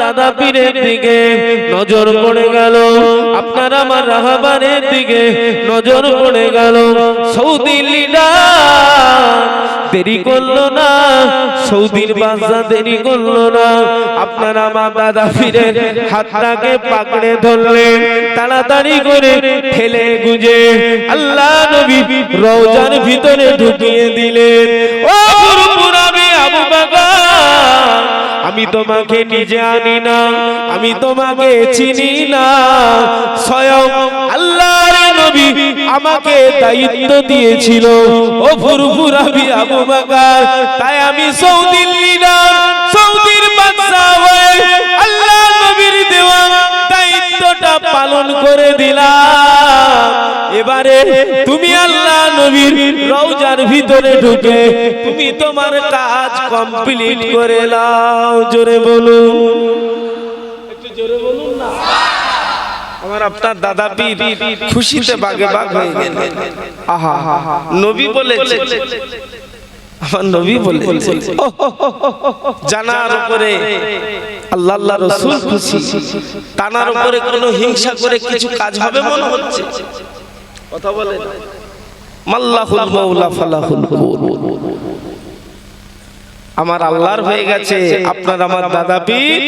দাদা পীরের দিকে নজর পড়ে গেল। আপনার আমার রাহাবানের দিকে নজর পড়ে গেল। সৌদি দেরি করল না। সৌদির বাদশা দেরি করল না। আপনার আমার দাদা পীরের হাতটাকে পাকড়ে ধরলেন। তাড়াতাড়ি করে ঠেলে গুজে আল্লাহ নবী রওজার ভিতরে ঢুকিয়ে দিলেন। ও আমি তোমাকে নিজে আনি না, আমি তোমাকে চিনি না। স্বয়ং আল্লাহর নবী আমাকে দায়িত্ব দিয়েছিল। ও ফুরফুরাবি আবু বকর, তাই আমি সৌদির লিডার সৌদির বাদশা হয়ে আল্লাহ নবীর দেওয়া দায়িত্বটা পালন করে দিলাম। এবারে ভিতরে ঢুকে তুমি তোমার কাজ কমপ্লিট করে নাও। জোরে বলুন। একটু জোরে বলুন না। আমার আপনার দাদা পীর খুশিতে বাগে বাগ হয়ে গেলেন আহা, নবী বলেছে। আমার নবী জানার উপরে আল্লাহ আল্লাহ রসুল খুশি। টানার উপরে কোনো হিংসা করে কিছু কাজ হবে মনে হচ্ছে? কথা বলে মাল্লাহুল মাওলা ফালাহুল আমার আল্লাহর হয়ে গেছে আপনার আমার দাদা পীর।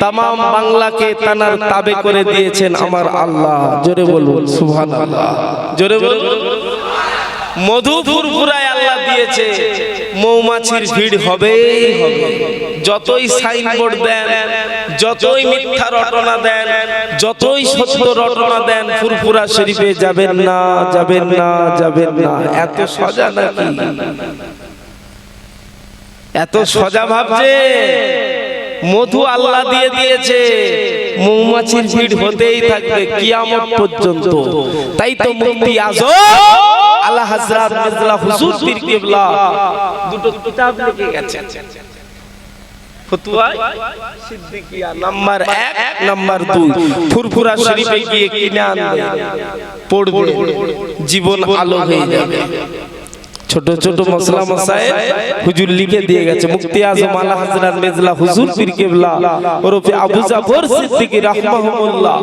তাম বাংলাকে তানার তাবে করে দিয়েছেন আমার আল্লাহ। জোরে বলুন সুবহানাল্লাহ। জোরে বলুন। মধুপুর পুরায় আল্লাহ দিয়েছে। মৌমাছির ভিড় হবে। যতই সাইনবোর্ড দেন, যতই মিথ্যা রটনা দেন, যতই সত্য রটনা দেন, ফুরফুরা শরীফে যাবেন না যাবেন না যাবেন না। এত সজা নাকি? এত সজা ভাবছে? মধু আল্লাহ দিয়ে দিয়েছে। মৌমাছির ভিড় হতেই থাকবে কিয়ামত পর্যন্ত। তাই তো মুক্তি আজম আল্লাহ হযরত মির্জা হুজুর পীর কিবলা দুটো কিতাব লিখে গেছেন। ফতুয়া সিদ্দিকিয়া নাম্বার 1 নাম্বার 2 ফুরফুরা শরীফে গিয়ে কিনে আনবে পড়বে জীবন আলো হয়ে যাবে। ছোট ছোট মশলা মশাই হুজুর লিখে দিয়ে গেছে মুক্তি আজম আলা হযরত মেজলা হুজুর পীর কেবলা, ওরফে আবু জাফর সিদ্দিকী রাহমাহুল্লাহ।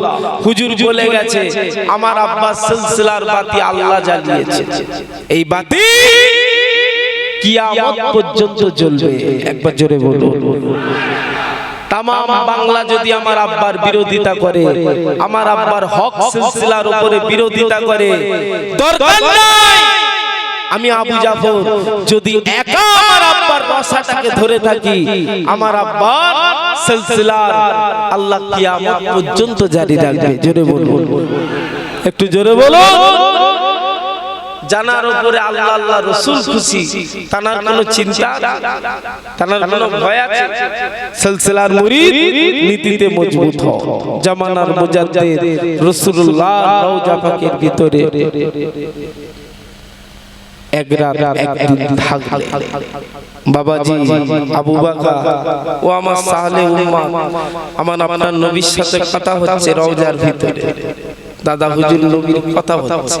হুজুর বলে গেছে, আমার আব্বাস সিলসিলার বাতি আল্লাহ জ্বালিয়েছে। এই বাতি কিয়ামত পর্যন্ত জ্বলবে। একবার জোরে বলুন। তাম বাংলা যদি আমার আব্বার বিরোধিতা করে, আমার আব্বার হক সিলসিলার উপরে বিরোধিতা করে, দরকার নাই। আমি আবু জাফর যদি একা আমার আব্বার রসাটাকে ধরে থাকি আমার আব্বার সিলসিলার আল্লাহ কিয়ামত পর্যন্ত জারি রাখবে জোরে বলুন। একটু জোরে বলুন। জানার উপরে আল্লাহ আল্লাহ রসুল খুশি। তানার কোনো চিন্তা? তানার কোনো ভয় আছে? সিলসিলার মুরিদ নীতিতে মজবুত হও। জামানার মুজাদ্দিদ রাসূলুল্লাহ রওজা পাকের ভিতরে। এক রাত একদিন থাকলে বাবাজি, আবু বাকা ও আমার সাহলে উম্মা, আমার আপনার নবীর সাথে কথা হচ্ছে রওজার ভিতরে। দাদা হুজুর নবীর কথা হচ্ছে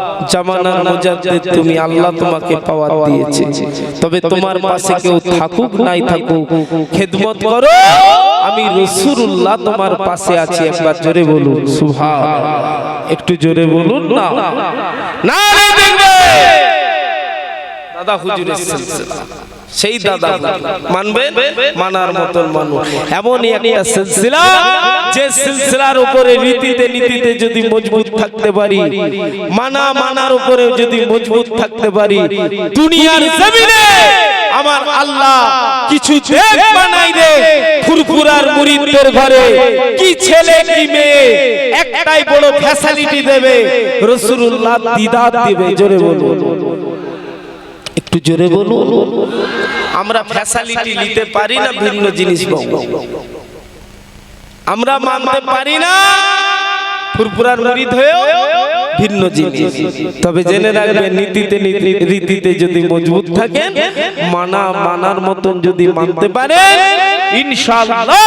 জামানার মুজাদ্দিদ তুমি আল্লাহ তোমাকে পাওয়ার দিয়েছে। তবে তোমার পাশে কেউ থাকুক, নাই থাকুক, খেদমত করো। আমি রসুল্লাহ তোমার পাশে আছি। একবার জোরে বলুন সুভা একটু জোরে বলুন না না। দাদা সিলসিলা সেই দাদা মানবেন? মানার মতন মানুষ। এমনই একটা সিলসিলা। যে সিলসিলার উপরে রীতিতে নীতিতে যদি মজবুত থাকতে পারি মানা মানার উপরে যদি মজবুত থাকতে পারি দুনিয়ার জমিনে আমার আল্লাহ কিছু দেব বানাই দে। ফুরফুরার মুরিদদের ঘরে কি ছেলে কি মেয়ে একটাই বড় ফ্যাসিলিটি দেবে। রাসূলুল্লাহ দিদার দিবে জোরে বলুন। একটু জোরে বলুন। আমরা ফ্যাসিলিটি নিতে পারি না ভিন্ন জিনিস আমরা মানতে পারি না, ফুরফুরার মুরিদ হয়েও ভিন্ন জিনিস। তবে জেনে রাখবেন, নীতিতে রীতিতে যদি মজবুত থাকেন, মানা মানার মতন যদি মানতে পারেন, ইনশাআল্লাহ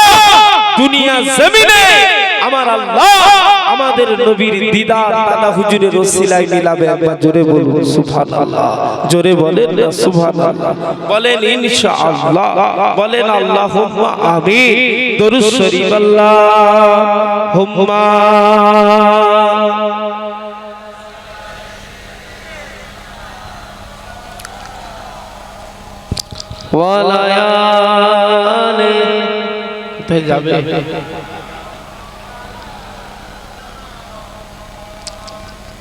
দুনিয়া জমিনে আমার আল্লাহ আমাদের নবীর দিদার দাদা হুজুরের ওসিলায় মিলাবে একবার জোরে বলুন, সুবহানাল্লাহ। জোরে বলেন না, সুবহানাল্লাহ। বলেন, ইনশাআল্লাহ। বলেন, আল্লাহুম্মা আমিন। দরুদ শরীফ আল্লাহুম্মা ওয়ালায়ালে কোথায় যাবে?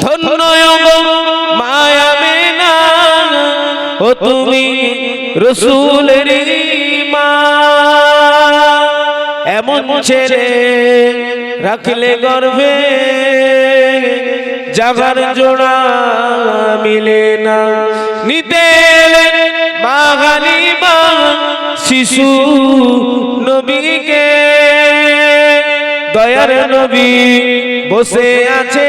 ধন্য মায়া মেনা ও তুমি রসুলের মা এমন ছেড়ে রাখলে গর্ভে জাগার জোড়া মিলে না। নিতে বাঙালি মা শিশু নবীকে। দয়ার নবী বসে আছে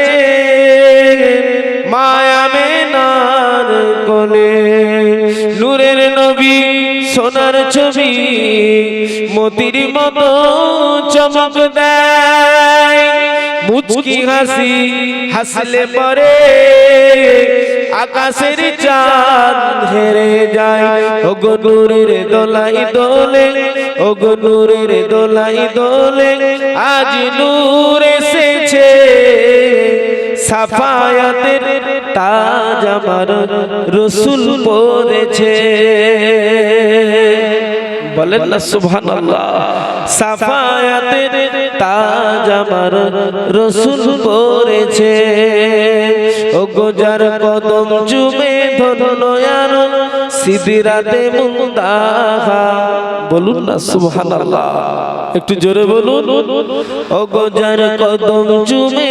মায়া মেনার কোলে। নূরের নবী সোনার ছবি, মতির মতো চমক দেয়। মুচকি হাসি, হাসলে পরে আকাশের চাঁদ হেরে যায়। ওগো নূরের দোলাই দোলে, ওগো নূরের দোলাই দোলে, আজ নূর এসেছে সাফায়াতের তাজ আমার রসুল পড়েছে বলেন না, সুবহানাল্লাহ। সাফায়াতের তাজ আমার রসুল পড়েছে ও গোজার কদম চুমে ধনয়ার সিদিরাতে মুন্দাহা বলুন না, সুবহানাল্লাহ। একটু জোরে বলুন। ও গোজার কদম চুমে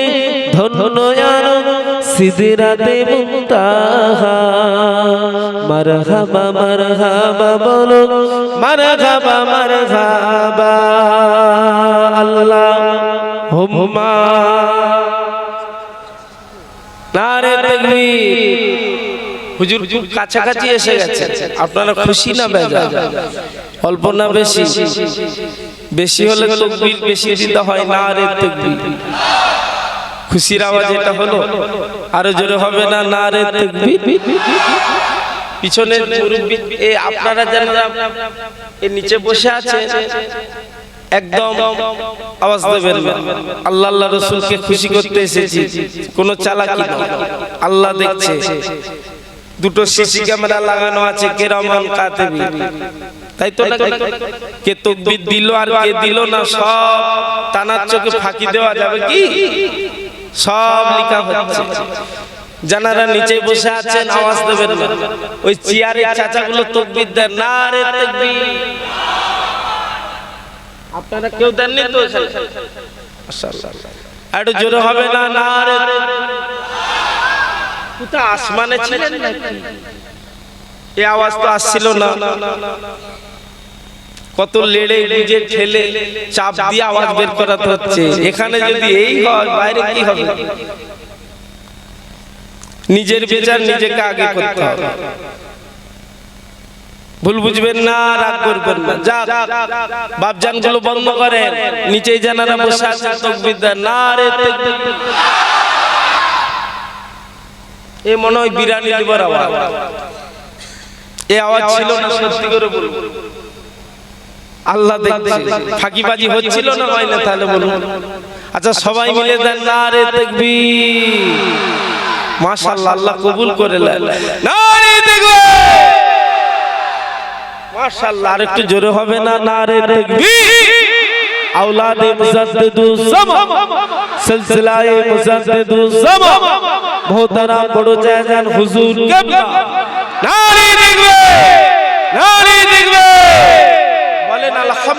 ধনয়ার সিদিরাতে মুন্তাহা। মারহাবা মারহাবা, বলো। মারহাবা মারহাবা। আল্লাহ হুম্মা। নারে তাকবীর। হুজুর কাছাকাছি এসে গেছে। আপনারা খুশি না বেজা? অল্প না বেশি? বেশি হলে তকবীর বেশি দিতে হয়। না রে তকবীর। খুশির আওয়াজ এটা হলো? আরও জোরে হবে না না রে পিছনে এ আপনারা যারা এর নিচে বসে আছে একদম আওয়াজ দেবেন। আল্লাহ আল্লাহ রসুলকে খুশি করতে এসেছি। কোনো চালাকি আল্লাহ দেখছে। দুটো সিসি ক্যামেরা লাগানো আছে কেরামান কাতেবি। তাই তো না? কে তকবির দিল আর কে দিল না সব তানার চোখে ফাঁকি দেওয়া যাবে কি? সব লেখা হচ্ছে। জানারা নিচে বসে আছেন, আওয়াজ দেবেন না। ওই চেয়ারের চাচাগুলো তকবির দেন। না রে তকবির। আপনারা কেউ দেননি তো একটু জোরে হবে না না রে কোথা আসমানে ছিলেন নাকি? এই আওয়াজ তো আসছিল না। কত লেড়ে গুজে ছেলে চাপ দিয়ে আওয়াজ বের করাতে হচ্ছে। এখানে যদি এই হয় বাইরে কি হবে? নিজের বিচার নিজেকে আগে করতে হবে। ভুল বুঝবেন না রাগ করবেন না। যা বাপজানগুলো বন্ধ করেন। নিচে জানারা বসে আছে তকবির দেন। না রে। এ মনে হয় বিরানি দিবার আওয়াজ। এ আওয়াজ ছিল না সত্যি করে বলব। আল্লাহ দেখছে ফাঁকিবাজি হচ্ছিল না হয় না তাহলে বলুন আচ্ছা সবাই মিলে দেন না রে তকবীর মাশাআল্লাহ আল্লাহ কবুল করে নেন না রে তকবীর মাশাআল্লাহ আর একটু জোরে হবে না না রে اولاد مجدد الزمان سلسلہ مجدد الزمان محترم বড় জায়গান হুজুর কেবলা নারী দেখবে নারী দেখবে বলেন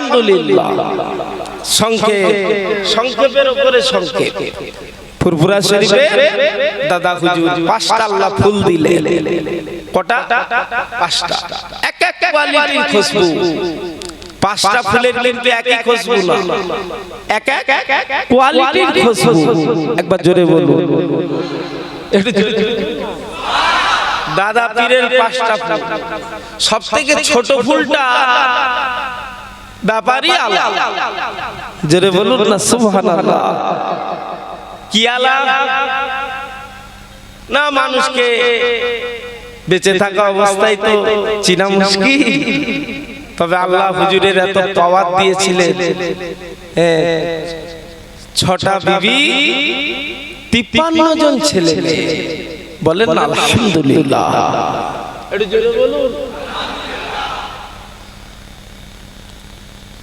আলহামদুলিল্লাহ। সংক্ষেপ। সংক্ষেপের উপরে সংক্ষেপ। ফুরফুরা শরীফে দাদা হুজুর পাঁচটা আল্লাহ ফুল দিলে। কটা? পাঁচটা এক এক কোয়ালিটির খুশবু। পাঁচটা ফুলের কিন্তু একই খুশবু না। এক এক কোয়ালিটির খুশবু। একবার জোরে বলুন। একটু জোরে জোরে। দাদা পীরের পাঁচটা ফুল। সব থেকে ছোট ফুলটা ব্যাপারই আলাদা। জোরে বলুন না সুবহানাল্লাহ। কি আলাদা? না মানুষকে বেঁচে থাকা অবস্থায় তো চিনা মুশকিল। তবে আল্লাহ হুজুরের এত পাওয়ার দিয়েছিলেন। হ্যাঁ, ছটা বিবি তিপ্পান্ন জন ছেলে। বলেন আলহামদুলিল্লাহ। একটু জোরে বলুন।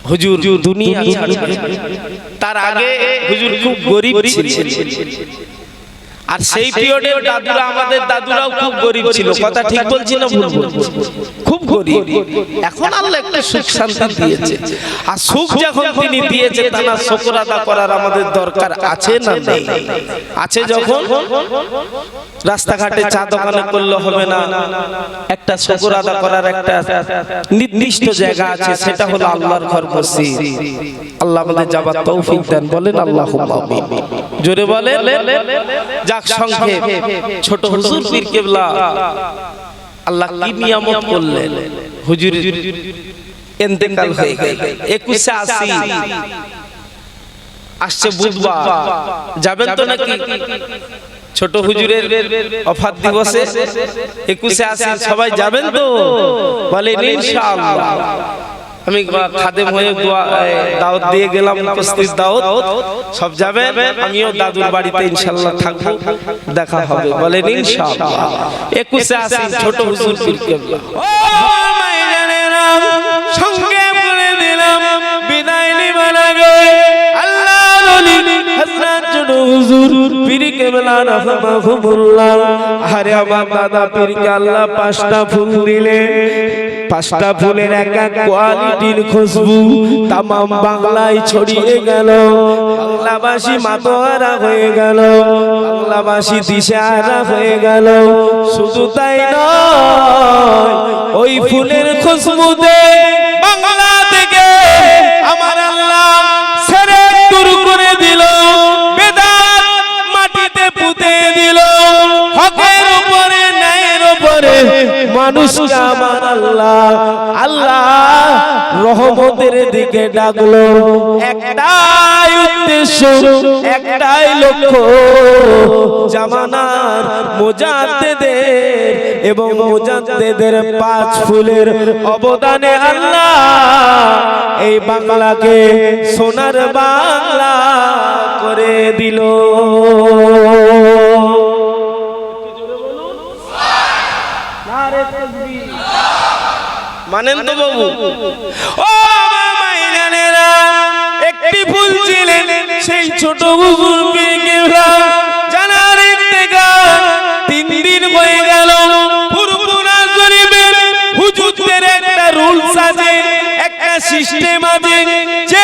হুজুর দুনিয়া তার আগে হুজুর খুব গরিব ছিলেন। আর সেই পিরিয়ডের দাদুরা আমাদের দাদুরাও খুব গরিব ছিল। কথা ঠিক বলছি না ভুল? বলছি? খুব গরিব। এখন আল্লাহ একটা সুখ শান্তি দিয়েছে। আর সুখ যখন তিনি দিয়েছে তা না শুকর আদা করার আমাদের দরকার আছে না নেই? আছে যখন রাস্তাঘাটে চা দোকানে করলে হবে না। একটা শুকর আদা করার একটা নির্দিষ্ট জায়গা আছে সেটা হলো আল্লাহর ঘর মসজিদ আল্লাহ আমাদের যাবার তৌফিক দেন বলেন আল্লাহ জোরে বলেন। যাক সংক্ষেপ ছোট হুজুর পীর কেবলা। আল্লাহ কি নিয়ামত করলেন? হুজুর ইন্তেকাল হয়ে গেল। একুশে আসি আসছে বুধবার। যাবেন তো নাকি? ছোট হুজুরের অফাত দিবসে একুশে আসি সবাই যাবেন তো? বলেন ইনশাআল্লাহ। আমি খাদেম হয়ে দাওয়াত দিয়ে গেলাম, উপস্থিত দাওয়াত। সব যাবেন, আমিও দাদুর বাড়িতে ইনশাআল্লাহ থাকব। দেখা হবে, বলেন ইনশাআল্লাহ। একুশে আসি ছোট হুজুর পীর সঙ্গে করে দিলাম, বিদায় নিবার আগে আল্লাহ ছোট হুজুর আরে আমার দাদা পীরকে আল্লাহ পাঁচটা ফুল দিলে পাঁচটা ফুলের এক এক কোয়ালিটির খুশবু তামাম বাংলায় ছড়িয়ে গেল। বাংলাবাসী মাতোয়ারা হয়ে গেল। বাংলাবাসী দিশাহারা হয়ে গেল। শুধু তাই নয় ওই ফুলের খুশবুতে বাংলা থেকে আমার আল্লাহ সেরে দূর করে দিল। মাটিতে পুঁতে দিল। হকের উপরে ন্যায়ের উপরে মানুষকে আমার আল্লাহ আল্লাহ রহমতের দিকে ডাকলো। একটাই উদ্দেশ্য, একটাই লক্ষ্য, জামানার মোজাদ্দেদের এবং মোজাদ্দেদের পাঁচ ফুলের অবদানে আল্লাহ এই বাংলাকে সোনার বাংলা করে দিল। মানেন তো বাবু। ও আমার মাইনানেরা একটি ফুল ছিলেন সেই ছোট জানার তিন দিন হয়ে গেল সিস্টেম আছে যে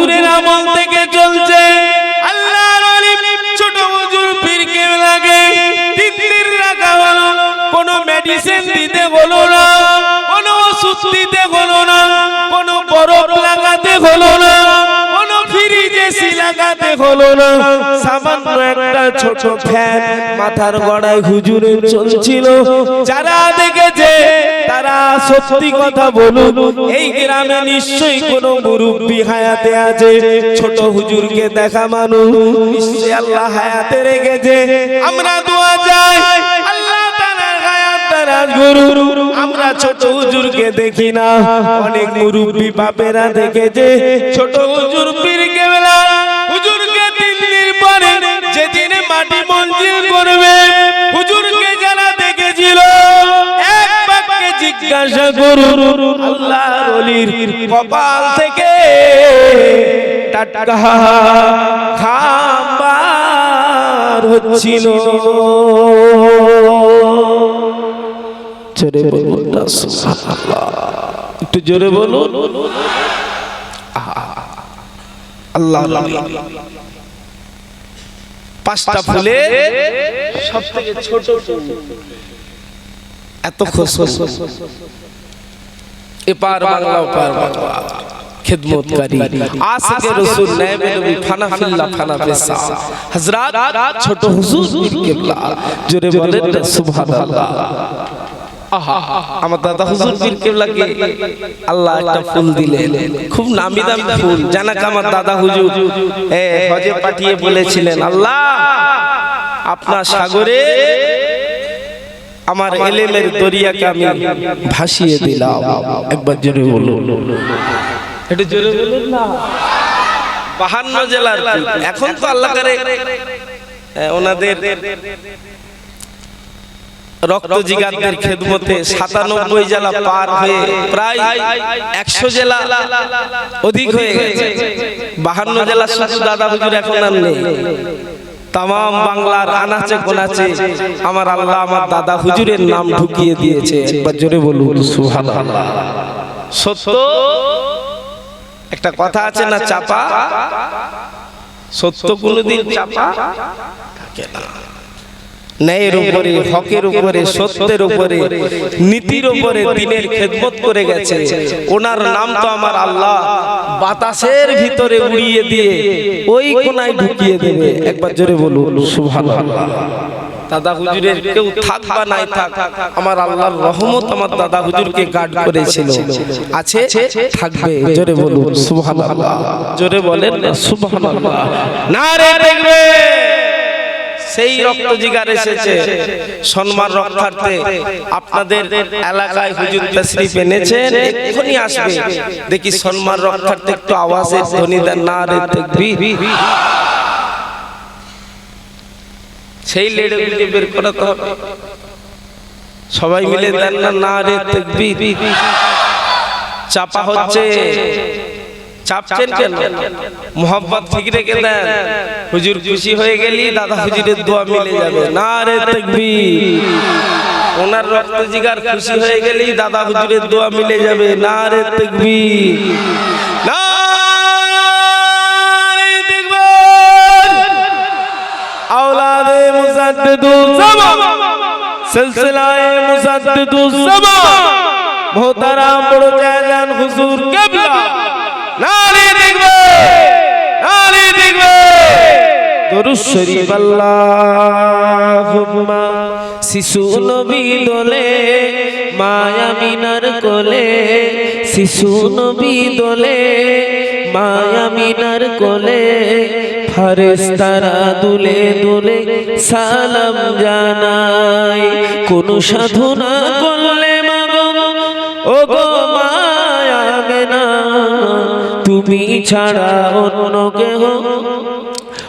হুজুরের আমল থেকে চলছে। আল্লাহর ছোট হুজুর পীরকে লাগে। তিন রাখা হলো, কোনো মেডিসিন দিতে হলো না, কোনো ওষুধ দিতে হলো না, কোনো বরফ লাগাতে হলো না। এসি লাগাতে হলো না। সামান্য একটা ছোট ফ্যান মাথার গড়ায় হুজুরের চলছিল। যারা দেখেছে, তারা সত্যি কথা বলুন, এই গ্রামে নিশ্চয়ই কোনো মুরব্বী হায়াতে আছে। ছোট হুজুরকে দেখা মানুষ, নিশ্চয়ই আল্লাহ হায়াতে রেখেছে। আমরা দোয়া যাই আমরা ছোট হুজুরকে দেখি না, অনেক মুরব্বী বাপেরা দেখেছে। ছোট হুজুর পীর কেবলা যেদিনে মাটি মঞ্জিল করবে, হুজুরকে যারা দেখেছিল, এক বাক্যে জিজ্ঞাসা করুন, আল্লাহর ওলির কপাল থেকে টাটকা খাবার হচ্ছিল। জোরে বলুন। একটু জোরে বলুন। আল্লাহ পাঁচটা ফুলে সব থেকে ছোট এত এপার বাংলা ওপার বাংলা। খেদমতকারী। আশিকে রাসূল নায়েবে নবী ফানা ফিল্লাহ ফানা ফিসা হযরত ছোট হুজুর কিবলা। জোরে বলেন সুবহানাল্লাহ। আমার দাদা হুজুর পীর কিবলাকে আল্লাহ একটা ফুল দিলেন খুব নামি দামি ফুল। জানাক আমার দাদা হুজুর হজে পাঠিয়ে বলেছিলেন, আল্লাহ, আপনার সাগরে আমার এলেমের দরিয়াকে আমি ভাসিয়ে দিলাম। একবার জোরে বলুন। এটা জোরে বলুন না। বাহান্ন জেলার এখন তো আল্লাহ করে ওনাদের রক্ত জিগারদের খেদমতে সাতানব্বই জেলা পার হয়ে প্রায় একশো জেলা অধিক হয়ে গেছে। বাহান্ন জেলা শুধু দাদা হুজুর এখন আর নেই। তাম বাংলার আনাচে কোনাচে আমার আল্লাহ আমার দাদা হুজুরের নাম ঢুকিয়ে দিয়েছে। একবার জোরে বলুন, সুবহানাল্লাহ। সত্য? একটা কথা আছে না, চাপা? সত্য কোনোদিন চাপা? থাকে না? ন্যায়ের উপরে হকের উপরে সত্যের উপরে নীতির উপরে দিনের খেদমত করে গেছে। ওনার নাম তো আমার আল্লাহ। বাতাসের ভিতরে উড়িয়ে দিয়ে ওই কোনায় ঢুকিয়ে দেবে। একবার জোরে বলুন সুবহানাল্লাহ। দাদা হুজুরের কেউ থাক বা নাই থাক আমার আল্লাহর রহমত আমার দাদা হুজুরকে গার্ড করেছিল। আছে? থাকবে জোরে বলুন সুবহানাল্লাহ। জোরে বলেন সুবহানাল্লাহ। না রে দেখবে। সেই রক্ত জিগার এসেছে। সম্মান রক্ষার্থে আপনাদের এলাকায় হুজুর তশরিফ এনেছেন। এক্ষুনি আসবে। দেখি সম্মান রক্ষার্থে একটু আওয়াজের ধ্বনি দেন না রে তাকবীর। সেই লেডগুলি বের করাতে হবে। সবাই মিলে দেন না রে তাকবীর। চাপা হচ্ছে। চাপছেন কেন মোহাম্মত ঠিক রেখে দেন হুজুর খুশি হয়ে গেলি দাদা হুজুরের দোয়া মিলে যাবে না রে তাকবীর ওনার রক্ত জিগার খুশি হয়ে গেলি দাদা হুজুরের দোয়া মিলে যাবে না রে তাকবীর না রে তাকবীর औलादे मुसद्दिदुल ज़मान सिलसिलाए मुसद्दिदुल ज़मान मोहतरम बड़ो जान हुजूर किबला দরুদ শরীফ আল্লাহুম্মা। শিশু নবী দোলে মায়া মিনার কোলে। শিশু নবী দোলে মায়া মিনার কোলে। ফারেস্তারা দুলে দুলে সালাম জানাই। কোন সাধনা করলে মাগো ও গো মায়া তুমি ছাড়া অন্য কেহ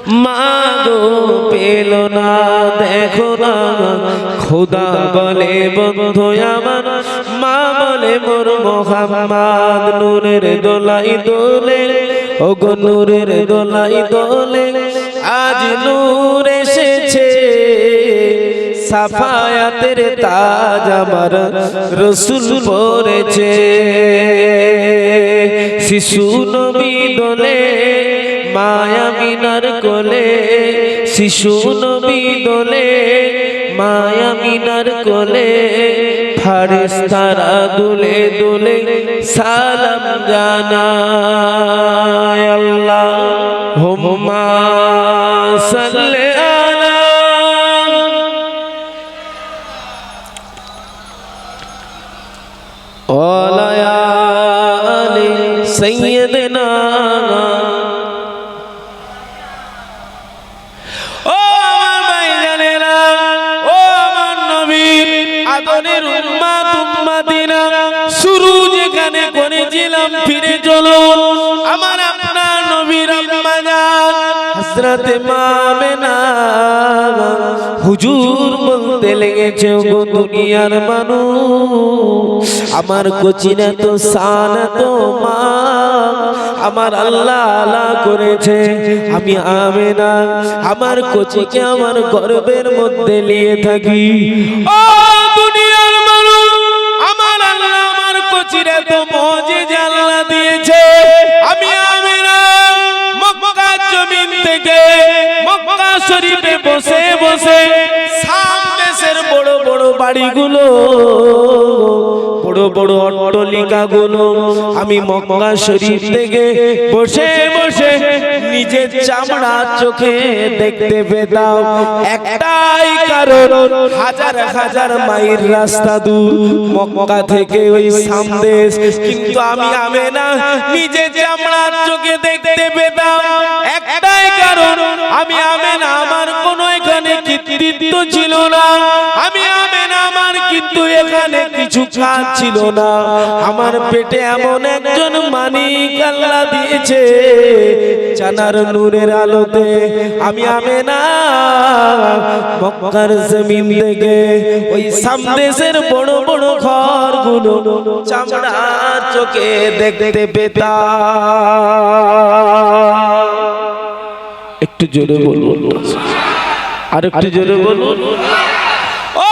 মাগো পেল না, দেখো না। খোদা বলে, বন্ধু আমার, মা বলে, মোর মোহাম্মদ নূরের দোলাই দোলে। ও গো নূরের দোলাই দোলে, আজ নূর এসেছে। সাফায়াতের তাজ আমার রসুল পড়েছে শিশু নবী দোলে মায়া মিনার কোলে, শিশু নবী দোলে, মায়া মিনার কোলে, ফারেস্তারা দুলে দুলে সালাম জানা আল্লাহ। হুম্মা হযরতে মামেনা হুজুর বলতে লেগেছে গো দুনিয়ার মানুষ, আমার কোচিনা তো সানা তো মা আমার আল্লাহ আল্লাহ করেছে, আমি আমেনা, আমার কোচিকে আমার গর্বের মধ্যে নিয়ে থাকি। ও দুনিয়ার মানুষ, আমার আল্লাহ আমার কোচিরে তো মজে জানলা দিয়েছে, আমি মক্কা জমিন থেকে মক্কা শরীফে বসে বসে সাম দেশের বড় বড় বাড়িগুলো, বড় বড় অট্টলিকা গুলো আমি মক্কা শরীফ থেকে বসে বসে নিজের চামড়া চোখে দেখতে পেতাম। একটাই কারণ, হাজার হাজার মাইল রাস্তা দূর, মক্কা থেকে ওই সামদেশ। কিন্তু আমি আমে না নিজে চামড়া চোখে দেখতে পেতাম। একটাই কারণ, আমি আমে না আমার কোনো কৃতিত্ব ছিল না। আমি আমে আমার কিন্তু এখানে কিছু কাজ ছিল না। আমার পেটে এমন একজন মানিক আল্লাহ দিয়েছে, জানার নূরের আলোতে আমি আমে না জমিন থেকে ওই সামদেশের বড় বড় ঘরগুলো চামড়া চোখে দেখতে পেতাম। একটু জোরে বলুন। আর একটু জোরে বলুন। ও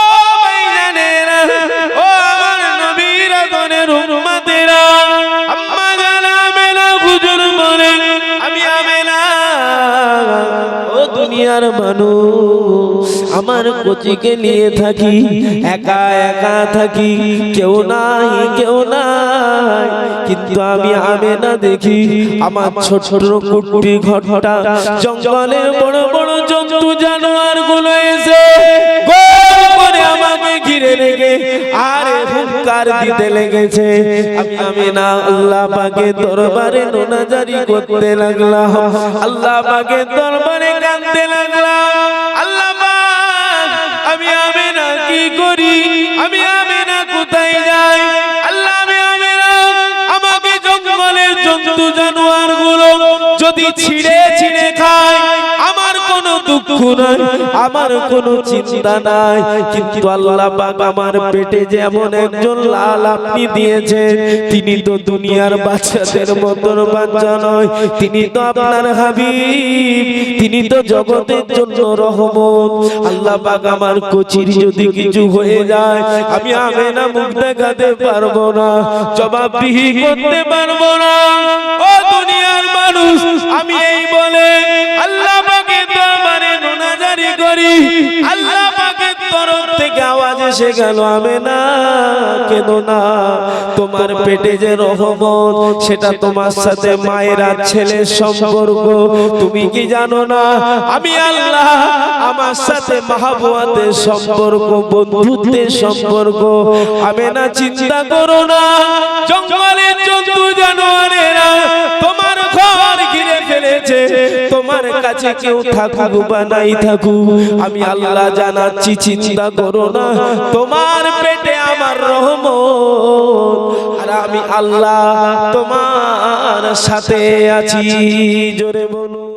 ও আমার নবীর উম্মতেরা, আম্মা আমেনা হুজুর আমি আমেনা, ও দুনিয়ার মানুষ আমার কোচিকে নিয়ে থাকি একা একা থাকি কেউ নাই কেউ নাই কিন্তু আমি আমে না দেখি আমার ছোট ছোট কুটি ঘটটা জঙ্গলের বড় বড় জন্তু জানোয়ারগুলো এসে আমাকে ঘিরে আরে লেগেছে। আমি না আল্লাহ দরবারে আল্লাহ দরবারে আল্লাহ আমি আমি না করি? আমি না কোথায় যাই? জঙ্গলের জন্তু জানোয়ারগুলো যদি ছিঁড়ে ছিঁড়ে খায় কোনো দুঃখ নাই, আমার কোনো চিন্তা নাই। কিন্তু আল্লাহ পাক আমার পেটে যেমন একজন লাল আপনি দিয়েছেন, তিনি তো দুনিয়ার বাচ্চাদের মতন বাচ্চা নয়, তিনি তো আপনার হাবিব, তিনি তো জগতের জন্য রহমত। আল্লাহ পাক আমার কচির যদি কিছু হয়ে যায়, আমি আমি না মুখ দেখাতে পারব না, জবাবদিহি করতে পারব না। ও দুনিয়ার মানুষ, আমি এই বলে করি। আল্লাহ পাকের তরফ থেকে আওয়াজ এসে গেল আমি না কেন না তোমার পেটে যে রহমত, সেটা তোমার সাথে মায়ের আর ছেলের সম্পর্ক। তুমি কি জানো না? আমি আল্লাহ আমার সাথে মাহবুয়াতের সম্পর্ক, বন্ধুত্বের সম্পর্ক। আমি না চিন্তা করো না। জঙ্গলের জন্তু, জানোয়ারেরা তোমার ঘর ঘিরে ফেলেছে তোমার কাছে কেউ থাকুক বা নাই থাকুক, আমি আল্লাহ জানাচ্ছি, চিন্তা করো না। তোমার পেটে আমার রহম আর আমি আল্লাহ তোমার সাথে আছি। জোরে বলুন।